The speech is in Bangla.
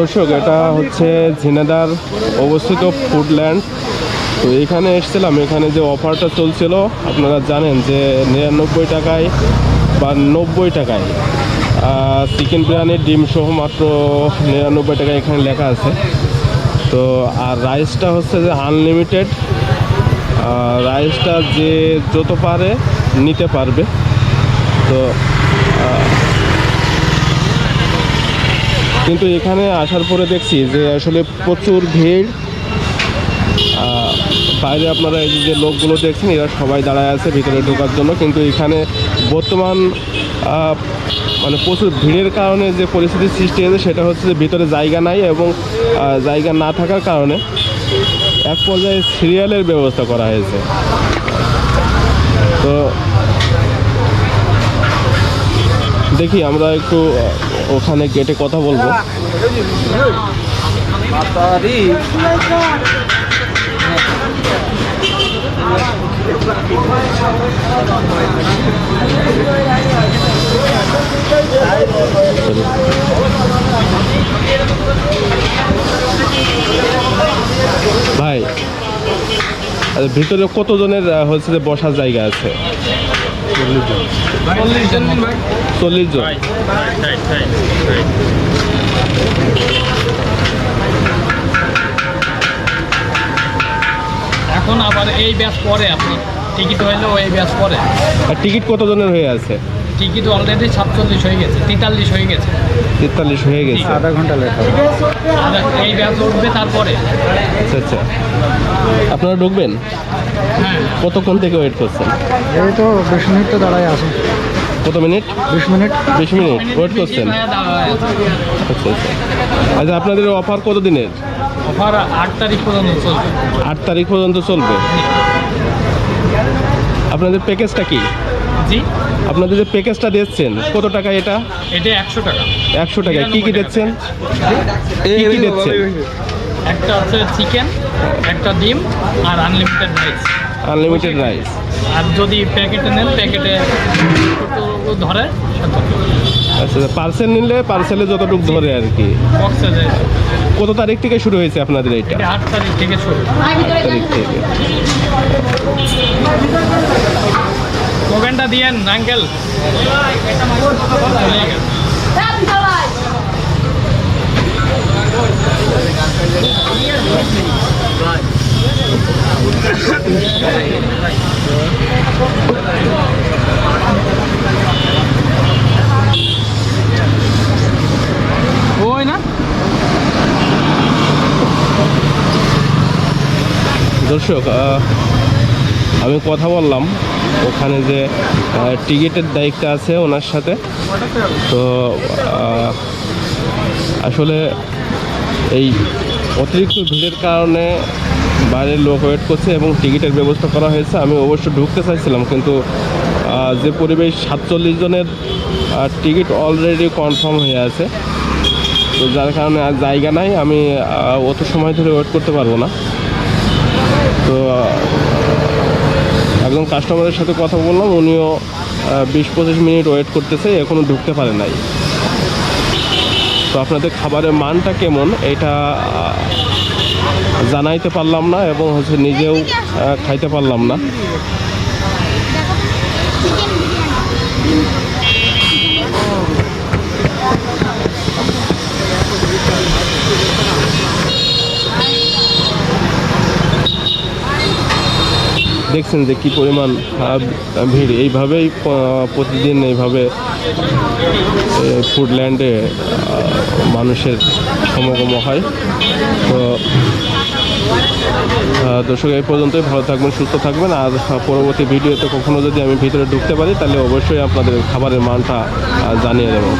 দর্শক, এটা হচ্ছে ঝিনাদার অবস্থিত ফুডল্যান্ড। তো এখানে এসেছিলাম, এখানে যে অফারটা চলছিল, আপনারা জানেন যে নিরানব্বই টাকায় বা নব্বই টাকায় চিকেন বিরিয়ানি ডিম সহ মাত্র নিরানব্বই টাকায় এখানে লেখা আছে। তো, আর রাইসটা হচ্ছে যে আনলিমিটেড রাইসটা যে যত পারে নিতে পারবে। তো কিন্তু এখানে আসার পরে দেখছি যে আসলে প্রচুর ভিড়। বাইরে আপনারা এই যে লোকগুলো দেখছেন, এরা সবাই দাঁড়ায় আছে ভিতরে ঢোকার জন্য। কিন্তু এখানে বর্তমান মানে প্রচুর ভিড়ের কারণে যে পরিস্থিতির সৃষ্টি হয়েছে, সেটা হচ্ছে যে ভিতরে জায়গা নাই এবং জায়গা না থাকার কারণে এক পর্যায়ে সিরিয়ালের ব্যবস্থা করা হয়েছে। তো দেখি, আমরা একটু ওখানে গেটে কথা বলব। ভাই ভিতরে কতজনের হচ্ছে বসার জায়গা আছে? চল্লিশ জন। এখন আবার এই ব্যাস পরে আপনি টিকিট হইলেও এই ব্যাস পরে। আর টিকিট কতজনের হয়ে আছে? টিকিট অলরেডি সাতচল্লিশ হয়ে গেছে তেতাল্লিশ হয়ে গেছে। তেতাল্লিশ হয়ে গেছে। আধা ঘণ্টা লেট হবে। এই ব্যাচ উঠবে তারপরে। আচ্ছা আচ্ছা। আপনারা ঢুকবেন? হ্যাঁ। কতক্ষণ থেকে ওয়েট করছেন? এই তো বিশ মিনিট তো দাঁড়াই আছে। কত মিনিট? বিশ মিনিট। বিশ মিনিট ওয়েট করছেন? আচ্ছা আচ্ছা। আচ্ছা আপনাদের অফার কত দিনের অফার আট তারিখ পর্যন্ত চলবে। আট তারিখ পর্যন্ত চলবে। আপনাদের প্যাকেজটা কি? জি। আপনাদের যে প্যাকেজটা দিচ্ছেন কত টাকা এটা? এটা একশো টাকা। একশো টাকা কি কি দিচ্ছেন? কি কি দিচ্ছেন? একটা হচ্ছে চিকেন একটা ডিম আর আনলিমিটেড রাইস আনলিমিটেড রাইস আর যদি প্যাকেটে নেন প্যাকেটে কত ধরে? আচ্ছা পার্সেল নিলে পার্সেলে যতটুকু ধরে আর কি। কত তারিখ থেকে শুরু হয়েছে আপনাদের এইটা? এটা আট তারিখ থেকে শুরু। তারিখ থেকে। ওভেনটা দিয়েন আঙ্কেল দর্শক আমি কথা বললাম, ওখানে যে টিকিটের দায়িত্ব আছে ওনার সাথে। তো আসলে এই অতিরিক্ত ভিড়ের কারণে বাইরের লোক ওয়েট করছে এবং টিকিটের ব্যবস্থা করা হয়েছে। আমি অবশ্য ঢুকতে চাইছিলাম, কিন্তু যে পরিবেশ সাতচল্লিশ জনের টিকিট অলরেডি কনফার্ম হয়ে আছে। তো যার কারণে আর জায়গা নাই, আমি অত সময় ধরে ওয়েট করতে পারব না। কাস্টমারের সাথে কথা বললাম, উনিও বিশ পঁচিশ মিনিট ওয়েট করতেছে এখনও ঢুকতে পারে নাই। তো আপনাদের খাবারের মানটা কেমন? এটা জানাইতে পারলাম না এবং হচ্ছে নিজেও খাইতে পারলাম না। দেখছেন যে কি পরিমাণ ভিড়। এইভাবেই প্রতিদিন এইভাবে ফুডল্যান্ডে মানুষের সমাগম হয়। তো দর্শক, এই পর্যন্তই। ভালো থাকবেন, সুস্থ থাকবেন। আর পরবর্তী ভিডিওতে কখনো যদি আমি ভিতরে ঢুকতে পারি, তাহলে অবশ্যই আপনাদের খাবারের মানটা জানিয়ে দেবো।